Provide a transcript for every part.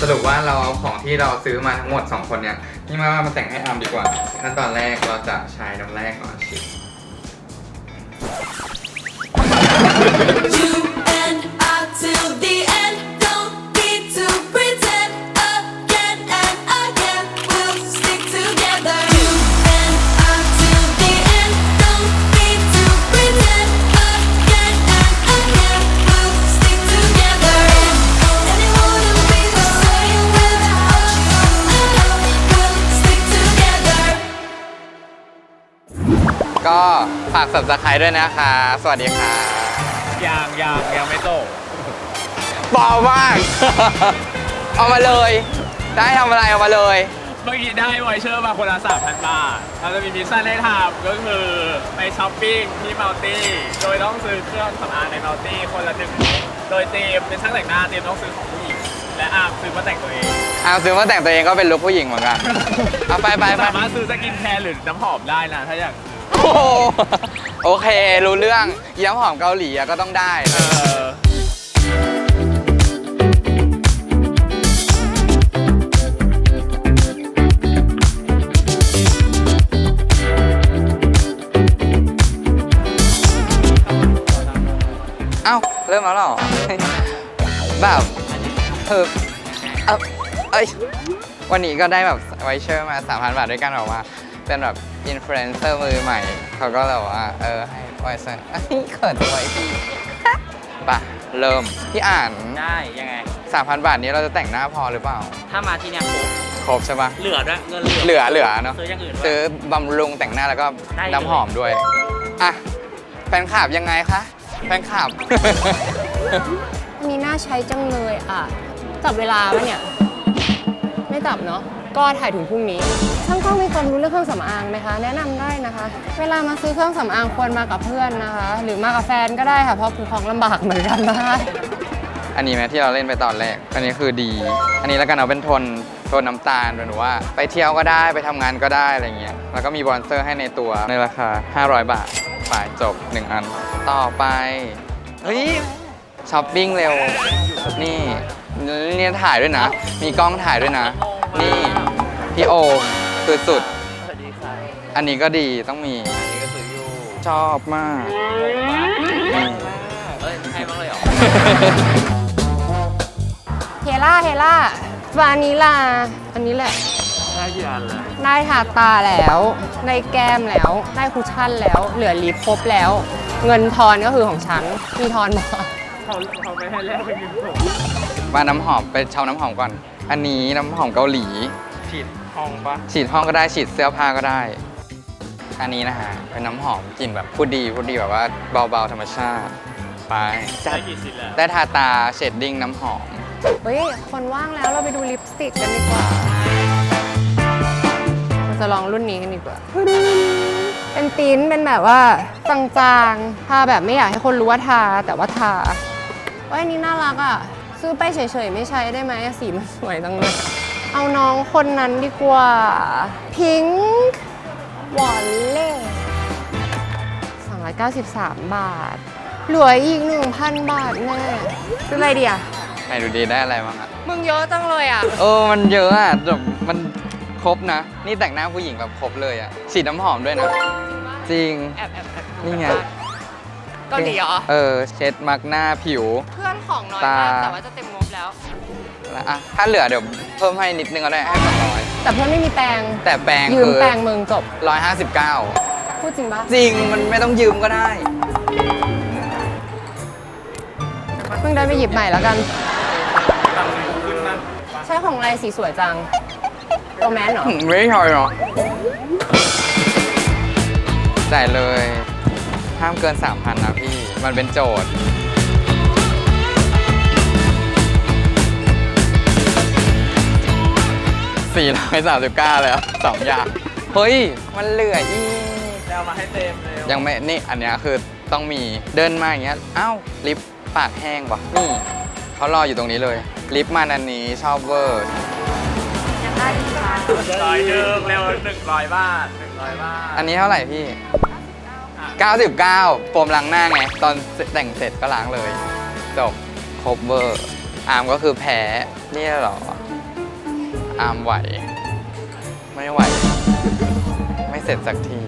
สรุปว่าเราเอาของที่เราซื้อมาทั้งหมด 2 คนเนี่ยนี่มามาแต่งให้อาร์มดีกว่า ขั้นตอนแรกเราจะใช้น้ำแรกก่อนฉีด ฝาก subscribe ด้วยนะคะ สวัสดีค่ะยางยางยังไม่โตเบามาก เอามาเลย ได้ทำอะไรเอามาเลย เมื่อกี้ได้ไวเชอร์มาคนละสามพันบาทเราจะมีมิชชั่นให้ทำก็คือไปช้อปปิ้งที่มัลตี้โดยต้องซื้อเครื่องสำอางในมัลตี้คนละหนึ่งโดยเตมเป็นช่างแต่งหน้าเตมต้องซื้อของผู้หญิงและอาร์มซื้อมาแต่งตัวเองเอาซื้อมาแต่งตัวเองก็เป็นลุคผู้หญิงเหมือนกัน เอาไปไปไปสามารถซื้อสกินแคร์หรือน้ำหอมได้นะถ้าอยากซื้อ โอ้โหโอเค รู้เรื่องย้ำหอมเกาหลีอะก็ต้องได้ เออเอ้า เริ่มแล้วเหรอ แบบเออเอ้าเอ้ยวันนี้ก็ได้แบบไวเชอร์มา 3,000 บาทด้วยกันแบบว่าเป็นแบบ อินฟลูเอนเซอร์มือใหม่ เขาก็แบบว่า เออ ให้ไวเชอร์เอ้ยเขินจังเลยพี่ป่ะเริ่ม พี่อ่านได้ยังไง 3,000 บาทนี้เราจะแต่งหน้าพอหรือเปล่า ถ้ามาที่เนี่ยครบครบใช่ปะเหลือด้วยเงินเหลือเหลือเหลือเนาะซื้ออย่างอื่นด้วยซื้อบำรุงแต่งหน้าแล้วก็ได้เลย น้ำหอมด้วย อะ แฟนคลับยังไงคะ แฟนคลับ อันนี้น่าใช้จังเลยอะ จับเวลาปะเนี่ย ไม่จับเนาะ ก็ถ่ายถึงพรุ่งนี้ ช่างกล้องมีความรู้เรื่องเครื่องสำอางไหมคะ แนะนำได้นะคะ เวลามาซื้อเครื่องสำอางควรมากับเพื่อนนะคะ หรือมากับแฟนก็ได้ค่ะ เพราะคือของลำบากเหมือนกันนะคะ อันนี้ไหมที่เราเล่นไปตอนแรก อันนี้คือดี อันนี้แล้วกันเอาเป็นโทนโทนน้ำตาลหรือว่า ไปเที่ยวก็ได้ไปทำงานก็ได้อะไรเงี้ย แล้วก็มีบอนเซอร์ให้ในตัวในราคา 500 บาทไปจบ 1 อัน ต่อไป เฮ้ยช้อปปิ้งเร็ว นี่เนี่ยถ่ายด้วยนะ มีกล้องถ่ายด้วยนะ นี่ พี่โอมคือสุด สวัสดีค่ะอันนี้ก็ดีต้องมี อันนี้ก็ซื้ออยู่ชอบมากนี่เอ้ยให้บ้างเลยเหรอ เฮล่าเฮล่าวานิลา อันนี้แหละ ได้กี่อันละได้ทาตาแล้วได้แก้มแล้ว ได้คุชชั่นแล้ว เหลือลิปครบแล้ว เงินทอนก็คือของฉัน มีทอนมาเขาเขาไม่ให้แลกเป็นเงินสดมาน้ำหอมไปเช่าน้ำหอมก่อน อันนี้น้ำหอมเกาหลี ฉีด ห้องปะฉีดห้องก็ได้ฉีดเสื้อผ้าก็ได้ อันนี้นะฮะเป็นน้ำหอมกลิ่นแบบพูดดีพูดดีแบบว่าเบาๆธรรมชาติ ไปจัได้ดกี่ชิ้นแล้ว ได้ทาตาเชดดิ้งน้ำหอม เฮ้ย คนว่างแล้วเราไปดูลิปสติกกันดีกว่า เราจะลองรุ่นนี้กันดีกว่า เป็นติ้นเป็นแบบว่าจางๆ ทาแบบไม่อยากให้คนรู้ว่าทาแต่ว่าทาเว้ยอันนี้น่ารักอะ ซื้อไปเฉยๆ ไม่ใช้ได้ไหมสีมันสวยจังเลย เอาน้องคนนั้นดีกว่า พิงค์วอลเล่293 บาท เหลืออีก 1,000 บาทแน่ซื้ออะไรดีอะไหนดูดีได้อะไรบ้างอะมึงเยอะจังเลยอะ เออ มันเยอะอะแบบมันครบนะ นี่แต่งหน้าผู้หญิงแบบครบเลยอะฉีดน้ำหอมด้วยนะ จริง แอบแอบแอบดูนี่ไงเกาหลีเหรอ เออ เช็ดมักหน้าผิว เพื่อนของน้อยตามากแต่ว่าจะเต็มงบแล้ว แล้วอะถ้าเหลือเดี๋ยวเพิ่มให้นิดนึงก็ได้ให้สองร้อยแต่เพื่อนไม่มีแปรงแต่แปรงยืมคือแปรงมึงจบ ร้อยห้าสิบเก้าพูดจริงปะจริงมันไม่ต้องยืมก็ได้ เพิ่งได้ไปหยิบใหม่แล้วกันตังค์ขึ้นนะใช้ของอะไรสีสวยจังโรแมนเหรอไม่ใช่หรอจ่ายเลย ห้ามเกิน 3,000นะพี่ มันเป็นโจทย์ 439เลยอะสองอย่าง เฮ้ย มันเหลืออีกจะเอามาให้เต็มเลยยังไม่นี่อันเนี้ยคือต้องมีเดินมาอย่างเงี้ยอ้าวลิปปากแห้งว่ะนี่เขารออยู่ตรงนี้เลย ลิปมันอันนี้ชอบเวอร์ร้อยหนึ่งเร็วหนึ่งร้อยบาทหนึ่งร้อยบาทอันนี้เท่าไหร่พี่ 99โฟมล้างหน้าไง ตอนแต่งเสร็จก็ล้างเลย จบครบเวอร์อาร์มก็คือแพ้นี่เหรอ อามไหว ไม่ไหว ไม่เสร็จสักที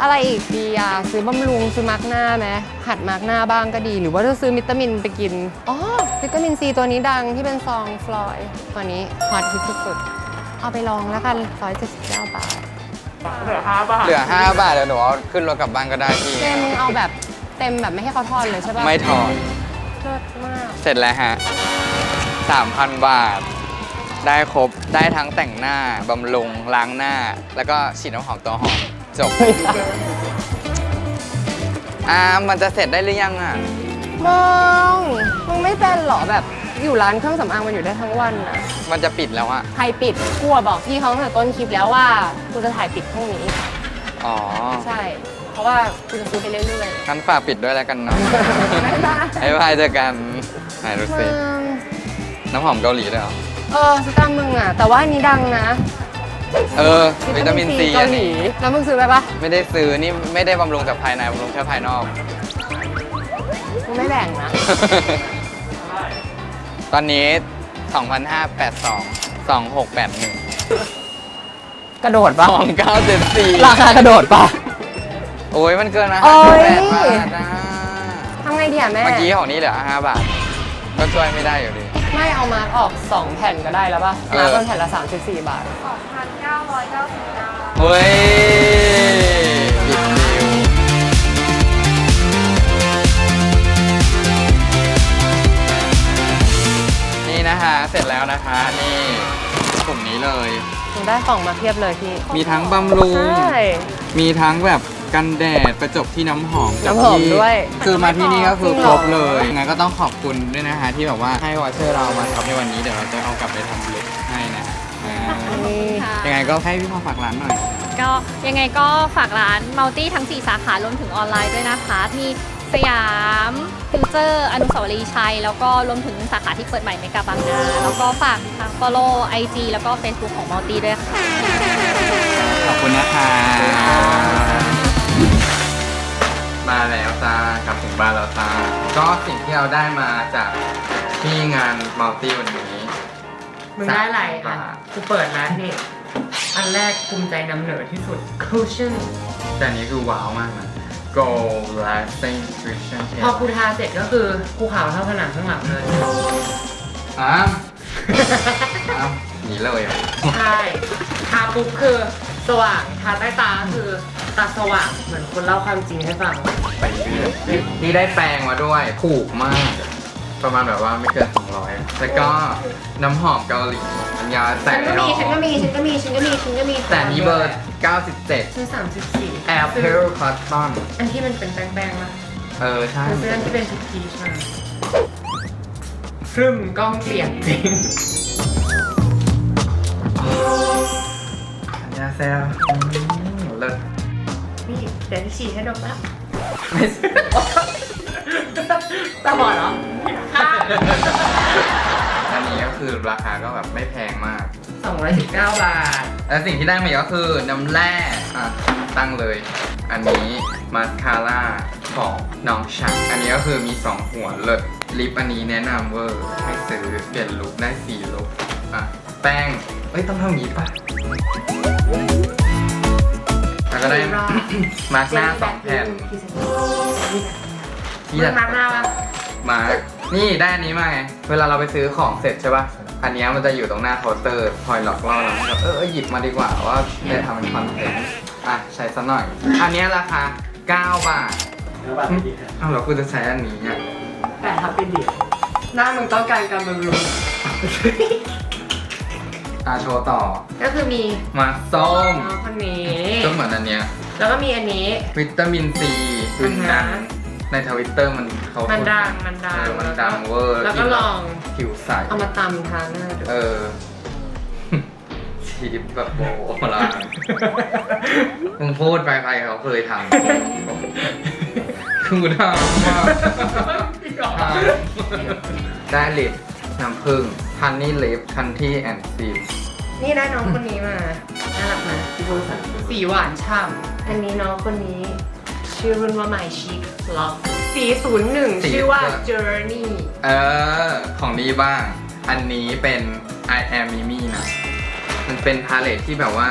อะไรอีกดีอะซื้อบำรุงซื้อมาร์กหน้าไหมหัดมาร์กหน้าบ้างก็ดี หรือว่าจะซื้อวิตามินไปกินอ๋อวิตามินซีตัวนี้ดังที่เป็นซองฟลอยด์ตัวนี้ฮอตฮิตสุดๆเอาไปลองแล้วกัน179บาทเหลือห้าบาทเหลือ 5 บาทเดี๋ยวหนูเอาขึ้นรถกลับบ้านก็ได้พี่เต็มเอาแบบเต็มแบบไม่ให้เขาทอนเลยใช่ปะไม่ถอนเลิศมาก เสร็จแล้วฮะ 3,000 บาท ได้ครบได้ทั้งแต่งหน้าบำรุงล้างหน้า แล้วก็ฉีดน้ำหอมตัวหอมจบอ่ามันจะเสร็จได้หรือยังอะมึงมึงไม่เป็นเหรอแบบอยู่ร้านเครื่องสำอางมันอยู่ได้ทั้งวันนะมันจะปิดแล้วอะใครปิดกลัวบอกพี่เขาตั้งแต่ต้นคลิปแล้วว่ากูจะถ่ายปิดพรุ่งนี้ อ๋อใช่ เพราะว่ากูจะซื้อไปเรื่อยงั้นฝากปิดด้วยแล้วกันเนาะๆบ๊ายบายบ๊ายบายเจอกันไหนดูสิมึง น้ำหอมเกาหลีเลยเหรอ เออสตาร์มึงอะ แต่ว่าอันนี้ดังนะเออวิตามินซีเกาหลีแล้วมึงซื้อไปปะไม่ได้ซื้อนี่ไม่ได้บำรุงจากภายในบำรุงแค่ภายนอก มึงไม่แบ่งนะ ตอนนี้ 2,582 2681 กระโดดปะ2974 ราคากระโดดปะ โอ้ยมันเกินนะโอ้ย 58บาทนะทำไงดีอะแม่ เมื่อกี้ของนี้เหลือ5บาท ก็ช่วยไม่ได้อยู่ดี ไม่เอามาร์กออก 2 แผ่นก็ได้แล้วปะเออ มาร์กเป็นแผ่นละ 34 บาทเฮ้ยบิดดิวนี่นะคะ เสร็จแล้วนะคะ นี่กลุ่มนี้เลยมึงได้ของมาเพียบเลยพี่มีทั้งบำรุง ใช่มีทั้งแบบ กันแดดประจบที่น้ำหอมจบน้ำหอมที่ด้วย คือมาที่นี่ก็คือจริงคเหรรอบเลยงั้นก็ต้องขอบคุณด้วยนะคะที่แบบว่าให้วอเชอร์เรามาช็อปในวันนี้เดี๋ยวเราจะเอากลับไปทำลุคให้นะอ่านี่ยังไงก็ให้พี่พอฝากร้านหน่อย ก็ยังไงก็ฝากร้านมัลตี้ทั้ง 4 สาขารวมถึงออนไลน์ด้วยนะคะ ที่สยามฟิวเจอร์อนุสาวรีย์ชัย แล้วก็รวมถึงสาขาที่เปิดใหม่ในกาบางนา แล้วก็ฝากทาง follow IG แล้วก็ Facebook ของมัลตี้ด้วยค่ะ ขอบคุณนะคะ มาแล้วจ้ากลับถึงบ้านแล้วจ้าก็สิ่งที่เราได้มาจากที่งานมัลติวันนี้มึงได้อะไรสาอะมบาทกูเปิดแล้วนี่ อันแรกภูมิใจนำเหนือที่สุด cushion แต่อันนี้คือว้าวมากนะ Gold Lasting Friction พอ Tape กูทาเสร็จก็คือกูขาวเท่าผนังข้างหลังเลยอ้ามอ้ามหนีเลยอะ ใช่ ทาปุ๊บคือสว่าง ทาใต้ตาคือ ตาสว่างเหมือนคนเล่าความจริงให้ฟัง ไปเรื่อยนี่ได้แปรงมาด้วยถูกมาก ประมาณแบบว่าไม่เกิน200แล้วก็น้ำหอมเกาหลีอันยาแสฉังนก็มี ฉันก็มี ฉันก็มี ฉันก็มี ฉันก็มีแต่อันนี้เบอร์ 97ฉันสามสิบสี่ Apple Cotton อันที่มันเป็นแป้งๆละเออ ใช่ฉันซื้ออันที่เป็นทุกทีใช่ซึ่งกล้องเปลี่ยนจริง อันยาแซลอืมเลิศ นี่เดี๋ยวจะฉีดให้ดมละไม่ตาบอดเหรอค่ะอันนี้ก็คือราคาก็แบบไม่แพงมาก 219 บาท และสิ่งที่ได้มาอีกก็คือน้ำแร่อะตั้งเลย อันนี้มาสคาร่าของน้องชักอันนี้ก็คือมี 2 หัวเลิศลิปอันนี้แนะนำเวอร์ให้ซื้อเปลี่ยนลุคได้4ลุคอะแป้งเอ้ยต้องเท่านี้ป่ะ แล้วก็ได้ มาร์กหน้าสองแผ่นมึงมาร์กหน้าปะมาร์กนี่ได้อันนี้มาไง เวลาเราไปซื้อของเสร็จใช่ป่ะ อันเนี้ยมันจะอยู่ตรงหน้าเคาน์เตอร์คอยหลอกล่อเราแบบเออเออหยิบมาดีกว่าว่าได้ทำเป็นคอนเทนต์อะใช้ซะหน่อย อันเนี้ยราคา 9 บาทอ้าวเราคือจะใช้อันนี้อะแต่ทับเป็นเดียวหน้ามึงต้องการการบำรุง อะโชว์ต่อ ก็คือมีมาส้ม น้องคนนี้ ก็เหมือนอันเนี้ย แล้วก็มีอันนี้ วิตามินซีคืออือฮะ ดังในทวิตเตอร์มันเขามันดังพูมันดังเออมันดังเวอร์แล้วก็ลองผิวใส เอามาตำทาหน้าดูเออ ชีพแบบโบราณมึงพูดไปใครเขาเคยทำคือทำมากได้ลิปน้ำผึ้ง ฮันนี่ลิปคันที่แอนด์ซีนี่ได้น้องคนนี้มา น่ารักนะสีหวานฉ่ำอันนี้น้องคนนี้ ชื่อรุ่นว่า My Chic Lock สี01 ชื่อว่า Journey เออ ของดีบ้าง อันนี้เป็น I am Mimi นะ มันเป็นพาเลตที่แบบว่า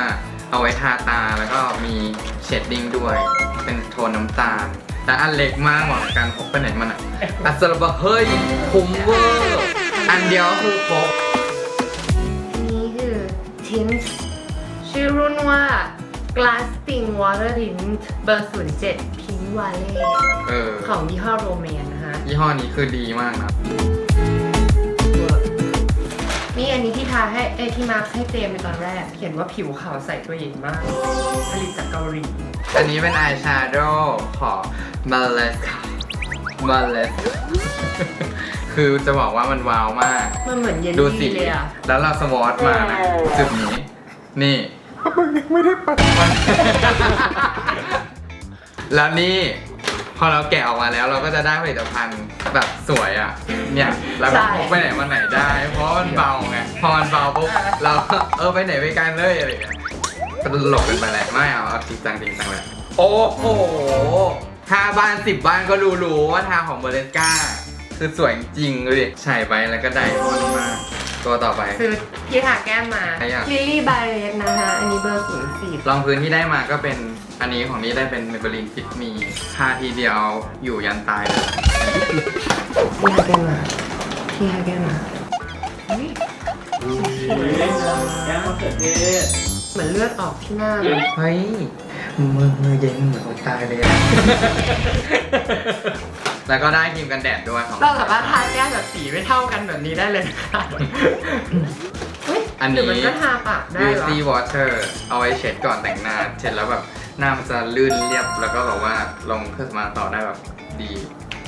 เอาไว้ทาตาแล้วก็มีเชดดิ้งด้วย เป็นโทนน้ำตาล แต่อันเล็กมากเหมาะกับการพกไปไหนมันอะอัสระบะเฮ้ยคุ้มเวอร์ อันเดียวก็คือครบอันนี้คือทินชื่อรุ่นว่า Glass Pink Water Tint เบอร์ 07 Pink Valley เออ ของยี่ห้อโรแมนนะคะ ยี่ห้อนี้คือดีมากนะ นี่อันนี้ที่ทาให้เอยที่มาร์คให้เจมในตอนแรก เขียนว่าผิวขาวใสตัวใหญ่มาก ผลิตจากเกาหลี อันนี้เป็นอายแชโดว์ของ m a l e s c a m a l e s คือจะบอกว่ามันว้าวมาก มันเหมือนเยลดูสีลี่เลยอะแล้วเราสวอตมานะจุดนี้ นี่มึงยังไม่ได้ปัดแล้วนี่พอเราแกะออกมาแล้วเราก็จะได้ผลิตภัณฑ์แบบสวยอะ เนี่ยแล้วก็พกไปไหนมาไหนได้ เพราะมันเบาไงพอมันเบาปุ๊บเราก็เออไปไหนไปกันเลยอะไรอย่างเงี้ยก็ตลกกันไปแหละไม่เอาเอาจริงจังจริงจังเลยโอ้โหทาบ้านสิบบ้านก็รู้รู้ว่าทาของเบเลสกา คือสวยจริงเลยดิใส่ไปแล้วก็ได้มอนมากตัวต่อไป ซื้อที่ทาแก้มมาใครอะลิลลี่บาเรสนะคะอันนี้เบอร์04รองพื้นที่ได้มาก็เป็นอันนี้ของนี้ได้เป็นเมเบลินฟิตมีทาทีเดียวอยู่ยันตายเลย ที่ทาแก้มมาที่ทาแก้มมาแก้มมะเขือเทศเหมือนเลือดออกที่หน้าเลยเฮ้ยมือมือเย็นเหมือนคนตายเลยอะ แล้วก็ได้ครีมกันแดดด้วยของเราสามารถทาแก้มแบบสีไม่เท่ากันแบบนี้ได้เลยนะคะเฮ้ยอันหรืนี้มันก็ทาปากได้เหรอ Beauty Water เอาไว้เช็ดก่อนแต่งหน้า เช็ดแล้วแบบหน้ามันจะลื่นเรียบ แล้วก็แบบว่าลงเครื่องสำอางต่อได้แบบดี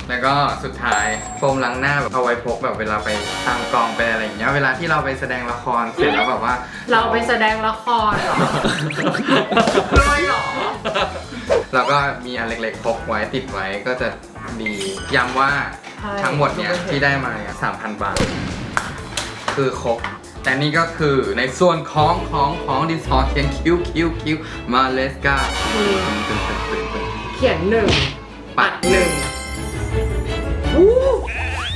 แล้วก็สุดท้ายโฟมล้างหน้าแบบเอาไว้พกแบบเวลาไปตามกองไปอะไรอย่างเงี้ย เวลาที่เราไปแสดงละครเสร็จแล้วแบบว่า เราไปแสดงละครเหรอด้วยเหรอ แล้วก็มีอันเล็กๆพกไว้ติดไว้ก็จะ ดีย้ำว่าใช่ทั้งหมดเนี่ยที่ได้มาเนี่ยสามพันบาท คือครบ แต่นี่ก็คือในส่วนของของของดิสอร์เทียนคิวคิวคิวมาเลสกาเขียนหนึ่งปัดหนึ่ง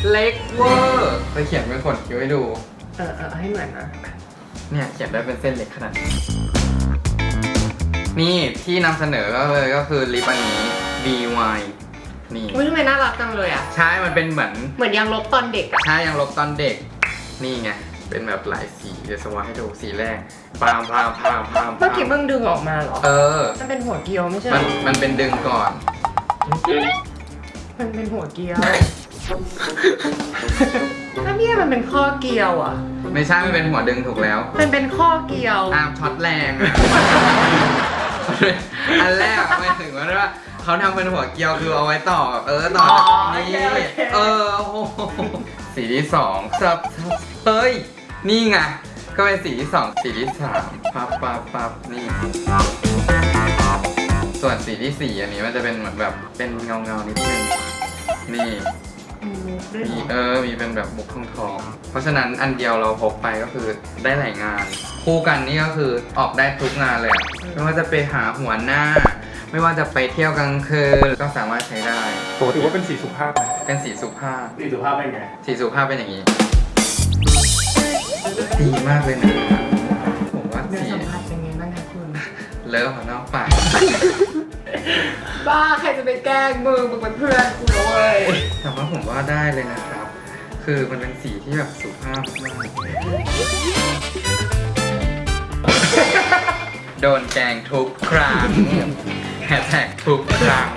เล็กเวอร์ไปเขียนเป็นขนคิ้วให้ดู เออเออให้เหมือนนะเนี่ยเขียนได้เป็นเส้นเล็กขนาดนี้นี่ที่นำเสนอก็เลยก็คือลิปอันนี้ DY นี่อุ้ยทำไมน่ารักจังเลยอะ ใช่มันเป็นเหมือน เหมือนยังลบตอนเด็กอะใช่ยังลบตอนเด็ก นี่ไง เป็นแบบหลายสี เดี๋ยวสวอตให้ดูสีแรกพามพามพามพามเมื่อกี้เพิ่งดึงออกมาเหรอ เออ มันเป็นหัวเกียวไม่ใช่เหรมัน อมันเป็นดึงก่อน มันเป็นหัวเกียวถ้าพี่มันเป็นข้อเกียวอะ ไม่ใช่ไม่เป็นหัวดึงถูกแล้ว มันเป็นข้อเกียว อามช็อตแรงอะ อันแรกหมายถึงว่า เขาทำเป็นหัวเกลียวคือเอาไว้ต่อแบบเออต่อจากนี้เออโอ้โหสีที่สองสับสับเฮ้ย นี่ไง ก็เป็นสีที่สองสีที่สามปั๊บปั๊บปั๊บนี่ ส่วนสีที่สี่อันนี้มันจะเป็นเหมือนแบบเป็นเงาเงาๆนิดนึง นี่ด้วยเหรมีอเออ มีเป็นแบบมุกทองทองๆเพราะฉะนั้นอันเดียวเราพกไปก็คือได้หลายงาน คู่กันนี่ก็คือออกได้ทุกงานเลยอะไม่ว่าจะไปหาหัวหน้า ไม่ว่าจะไปเที่ยวกลางคืนก็สามารถใช้ได้ถือว่าเป็นสีสุภาพนะเป็นสีสุภาพ สีสุภาพเป็นไง สีสุภาพเป็นอย่างนี้ ดีมากเลยนะผมว่าเนื้อสีสัมผัสเป็นไงบ้างคะคุณ เลิฟของนอกปากบ้าใครจะไปแกล้งมือมึงเป็นเพื่อนกูนะเว้ยแต่ว่าผมว่าได้เลยนะครับ คือมันเป็นสีที่แบบสุภาพมากโดนแกล้งทุกครั้งแฮชแท็กทุกครั้ง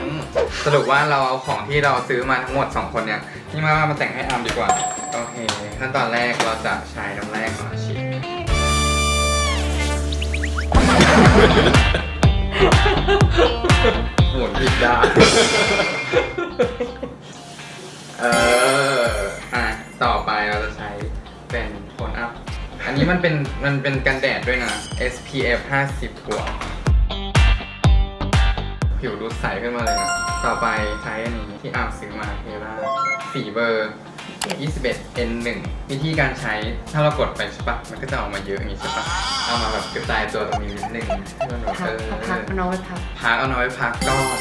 สรุปว่าเราเอาของที่เราซื้อมาทั้งหมด 2 คนเนี่ยที่มามาแต่งให้อามดีกว่า โอเค ขั้นตอนแรกเราจะใช้น้ำแรกมาฉีดหมุนผิดด้านเอออะต่อไปเราจะใช้เป็นโทนอัพ อันนี้มันเป็นมันเป็นกันแดดด้วยนะ SPF 50บวก ผิวดูใสขึ้นมาเลยนะ ต่อไปใช้อันนี้ที่อาร์มซื้อมาเทล่าสีเบอร์ 21 N1 วิธีการใช้ถ้าเรากดไปใช่ปะมันก็จะออกมาเยอะอย่างนี้ใช่ปะเอามาแบบกระจายตัวตรงนี้นิดนึงให้มันแบบพัเอกอเอาพักเอาน้องไปพัก พักเอาน้อยพักก่อน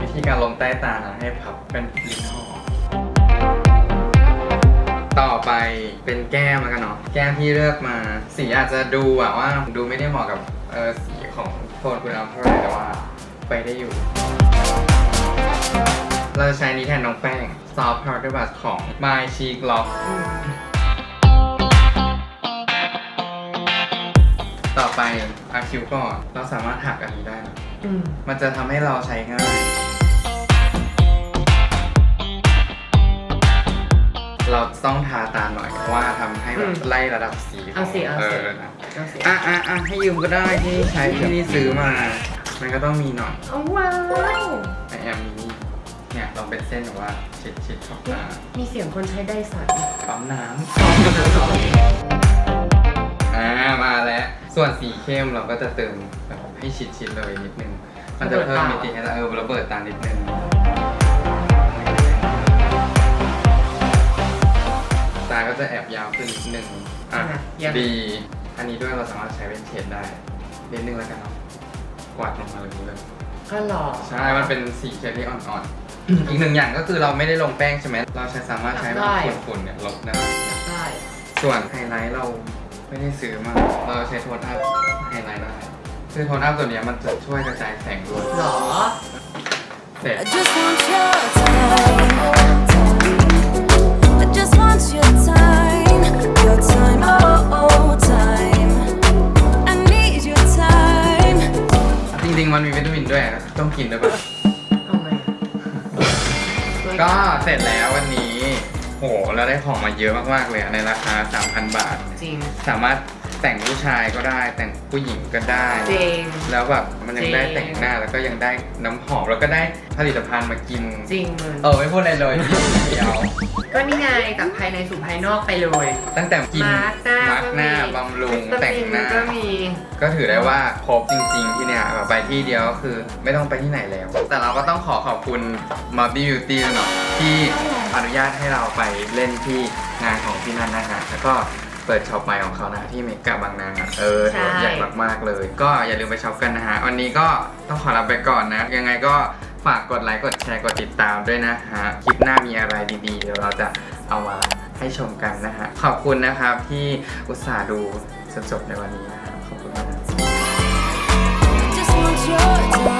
วิธีการลงใต้ตานะให้พับเป็นลิ้นห่อต่อไปเป็นแก้มแล้วกันเนาะแก้มที่เลือกมา สีอาจจะดูแบบว่าดูไม่ได้เหมาะกับเออสีของ โทนคุณอัมเท่าไหร่แต่ว่าไปได้อยู่ เราจะใช้นี้แทนน้องแป้ง Soft Powder Brush ของ My Cheek Lock ต่อไปอาคิวก่อน เราสามารถหักอันนี้ได้นะอืมมันจะทำให้เราใช้ง่าย เราต้องทาตาหน่อยเพราะว่าทำให้แบบไล่ระดับสีเอาสิเอาสินะเอาสิอะอะอะให้ยืมก็ได้ที่ใช้ที่นี่ซื้อมา มันก็ต้องมีหน่อยเอาว้าวไอแอมมีนี่เนี่ยลองเป็นเส้นแบบว่าชิดชิดๆขอบตามีเสียงคนใช้ไดสันปั๊มน้ำอ่ามาแล้ว ส่วนสีเข้มเราก็จะเติมแบบให้ชิดชิดๆเลยนิดนึง มันจะเพิ่มมิติให้เราเออระเบิดตานิดนึง ตาก็จะแอบยาวขึ้นนิดนึงอะยังดี อันนี้ด้วยเราสามารถใช้เป็นเฉดได้นิดนึงแล้วกันเนาะกวาดลงมาเลยนี้เลยก็หล่อใช่มันเป็นสีเชอรี่อ่อนๆ อีกหนึ่งอย่างก็คือเราไม่ได้ลงแป้งใช่ไหมเราใช้สามารถใช้แบบฝุ่นๆเนี่ยลบได้ได้ส่วนไฮไลท์เราไม่ได้ซื้อมา เราใช้โทนอัพไฮไลท์ได้คือโทนอัพตัวเนี้ยมันจะช่วยกระจายแสงด้วยหรอเสร็จ I just want your time. จริงๆ มันมีวิตามินด้วยต้องกินด้วยป่ะเอาไงอะก็เสร็จแล้ววันนี้ โหเราได้ของมาเยอะมากๆเลยอะในราคา 3,000 บาท จริง สามารถ แต่งผู้ชายก็ได้แต่งผู้หญิงก็ได้ จริง แล้วแบบมันยังได้จริง แต่งหน้าแล้วก็ยังได้น้ำหอมแล้วก็ได้ผลิตภัณฑ์มากิน จริงมึงเออไม่พูดอะไรเลยเดียวก็นี่ไงจากภายในสู่ภายนอกไปเลยตั้งแต่กินมาร์กหน้ามาร์กหน้าก็มีบำรุงวิตามินแต่งหน้า ก็มีก็ถือได้ว่าครบจริงๆที่เนี่ยแบบไปที่เดียวก็คือไม่ต้องไปที่ไหนแล้ว แต่เราก็ต้องขอขอบคุณ Multi Beauty เนาะที่อนุญาตให้เราไปเล่นที่งานของที่นั่นนะฮะแล้วก็ เปิดช็อปใหม่ของเขานะที่เมกาบางนาเออถือว่าใหญ่มากๆเลย ก็อย่าลืมไปช็อปกันนะฮะวันนี้ก็ต้องขอลาไปก่อนนะ ยังไงก็ฝากกดไลค์กดแชร์กดติดตามด้วยนะฮะคลิปหน้ามีอะไรดีๆเดี๋ยวเราจะเอามาให้ชมกันนะฮะขอบคุณนะครับที่อุตส่าห์ดูจนจบในวันนี้นะครับขอบคุณมาก I just want your time.